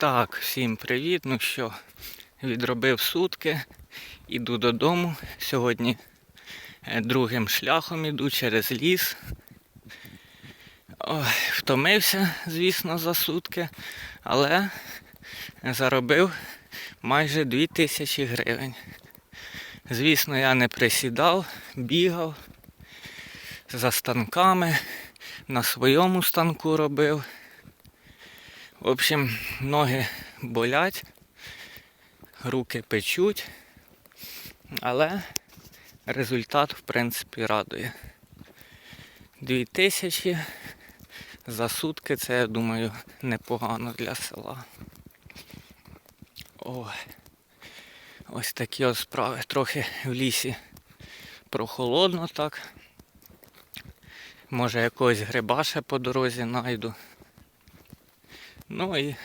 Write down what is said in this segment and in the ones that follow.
Так, всім привіт. Ну що, відробив сутки, іду додому. Сьогодні е, другим шляхом іду через ліс. Ой, втомився, звісно, за сутки, але заробив майже 2000 гривень. Звісно, я не присідав, бігав за станками, на своєму станку робив. В общем, ноги болять, руки печуть, але результат, в принципі, радує. Дві тисячі за сутки це, я думаю, непогано для села. Ой. Ось такі от справи. Трохи в лісі прохолодно так. Може якогось гриба по дорозі знайду. Ну і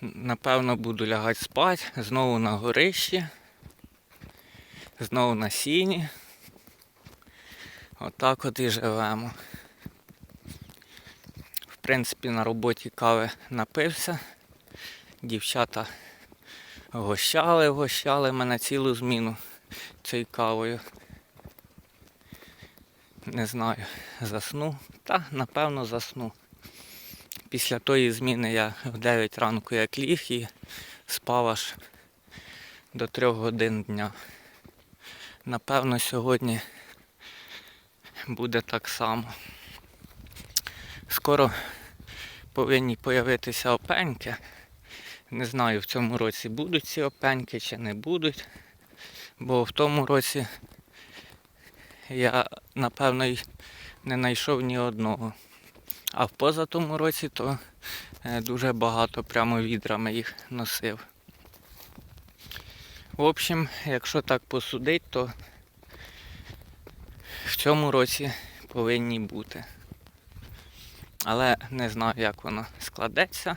напевно буду лягати спати. Знову на горищі. Знову на сіні. Отак от і живемо. В принципі, на роботі кави напився. Дівчата гощали, гощали мене цілу зміну цією кавою. Не знаю, засну. Та, напевно, засну. Після тої зміни я в 9 ранку як ліг і спав аж до 3 годин дня. Напевно, сьогодні буде так само. Скоро повинні появитися опеньки. Не знаю, в цьому році будуть ці опеньки чи не будуть. Бо в тому році я, напевно, не знайшов ні одного. А в позатому році то е, дуже багато прямо відрами їх носив. В общем, якщо так посудить, то в цьому році повинні бути. Але не знаю, як воно складеться.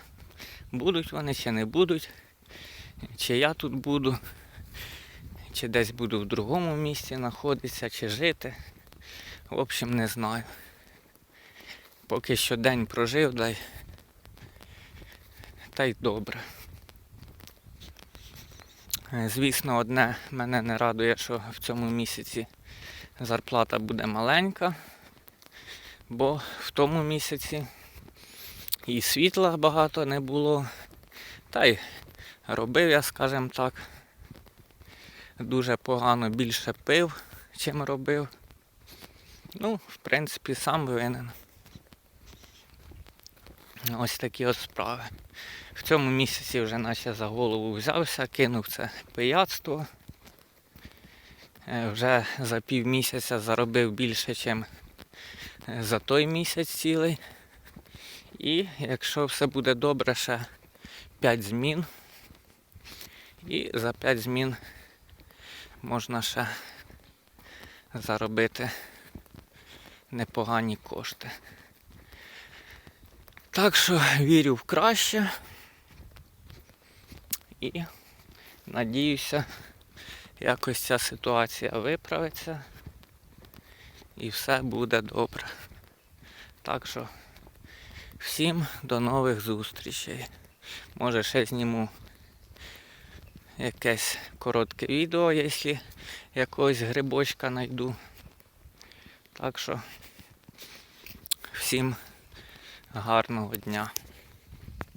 Будуть вони чи не будуть. Чи я тут буду, чи десь буду в другому місці знаходитися, чи жити. В общем, не знаю. Поки що день прожив, дай. Та й добре. Е, Звісно, одне мене не радує, що в цьому місяці зарплата буде маленька, бо в тому місяці і світла багато не було. Та й робив я, скажімо так, дуже погано більше пив, чим робив. Ну, в принципі, сам винен. Ось такі от справи. В цьому місяці вже наче за голову взявся, кинув це пияцтво. Е, Вже за пів місяця заробив більше, ніж за той місяць цілий. І якщо все буде добре, ще 5 змін. І за 5 змін можна ще заробити непогані кошти. Так що вірю в краще і надіюся, якось ця ситуація виправиться і все буде добре. Так що всім до нових зустрічей. Може ще зніму якесь коротке відео, якщо якогось грибочка знайду. Так що всім гарного дня.